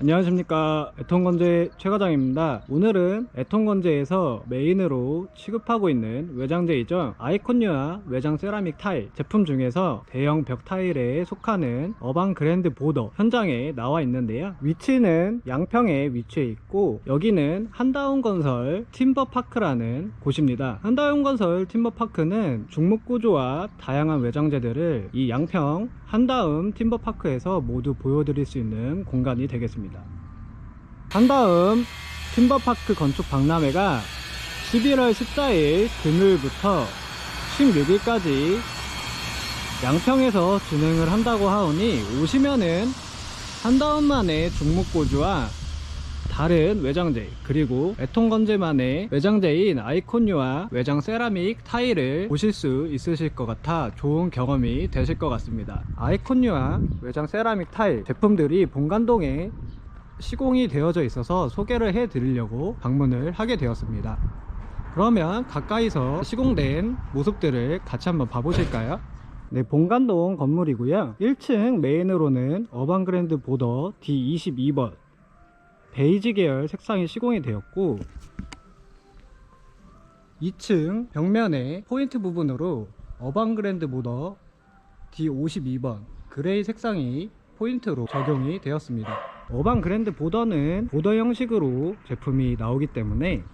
안녕하십니까. 애통건재 최과장입니다. 오늘은 애통건재에서 메인으로 취급하고 있는 외장재이죠. 아이콘유와 외장 세라믹 타일 제품 중에서 대형 벽 타일에 속하는 어반 그랜드 보더 현장에 나와 있는데요. 위치는 양평에 위치해 있고 여기는 한다운 건설 팀버파크라는 곳입니다. 한다운 건설 팀버파크는 중목구조와 다양한 외장재들을 이 양평 한다음 팀버파크에서 모두 보여드릴 수 있는 공간이 되겠습니다 한 다음 팀버파크 건축 박람회가 11월 14일 금요일부터 16일까지 양평에서 진행을 한다고 하오니 오시면은 한다음만의 중목고주와 다른 외장재 그리고 애통건재만의 외장재인 아이콘유와 외장 세라믹 타일을 보실 수 있으실 것 같아 좋은 경험이 되실 것 같습니다. 아이콘유와 외장 세라믹 타일 제품들이 본관동에 시공이 되어져 있어서 소개를 해 드리려고 방문을 하게 되었습니다. 그러면 가까이서 시공된 모습들을 같이 한번 봐보실까요? 네, 본관동 건물이고요. 1층 메인으로는 어반그랜드 보더 D22번. 베이지 계열 색상이 시공이 되었고 2층 벽면에 포인트 부분으로 어반그랜드 모더 D52번 그레이 색상이 포인트로 적용이 되었습니다 어반 그랜드 보더는 보더 형식으로 제품이 나오기 때문에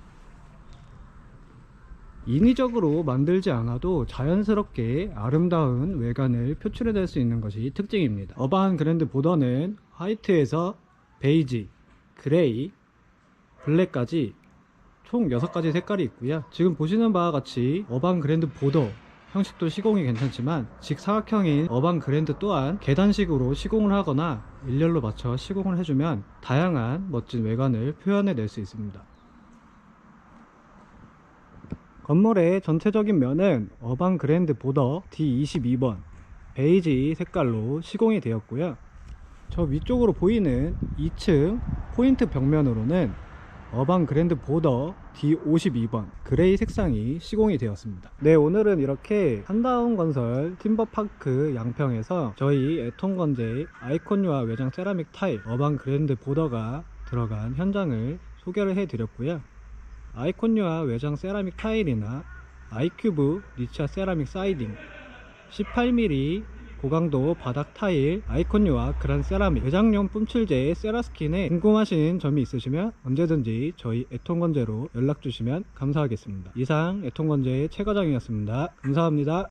인위적으로 만들지 않아도 자연스럽게 아름다운 외관을 표출해낼 수 있는 것이 특징입니다 어반 그랜드 보더는 화이트에서 베이지 그레이, 블랙까지 총 6가지 색깔이 있고요. 지금 보시는 바와 같이 어반 그랜드 보더 형식도 시공이 괜찮지만 직사각형인 어반 그랜드 또한 계단식으로 시공을 하거나 일렬로 맞춰 시공을 해주면 다양한 멋진 외관을 표현해낼 수 있습니다. 건물의 전체적인 면은 어반 그랜드 보더 D22번 베이지 색깔로 시공이 되었고요. 저 위쪽으로 보이는 2층 포인트 벽면으로는 어반 그랜드 보더 D52번 그레이 색상이 시공이 되었습니다. 네, 오늘은 이렇게 한다운 건설 팀버파크 양평에서 저희 애통건재 아이콘유와 외장 세라믹 타일 어반 그랜드 보더가 들어간 현장을 소개를 해드렸고요. 아이콘유와 외장 세라믹 타일이나 아이큐브 니차 세라믹 사이딩 18mm 고강도 바닥 타일, 아이콘유와 그란 세라믹, 외장용 뿜칠제 세라스킨에 궁금하신 점이 있으시면 언제든지 저희 애통건재로 연락주시면 감사하겠습니다. 이상 애통건재의 최과장이었습니다. 감사합니다.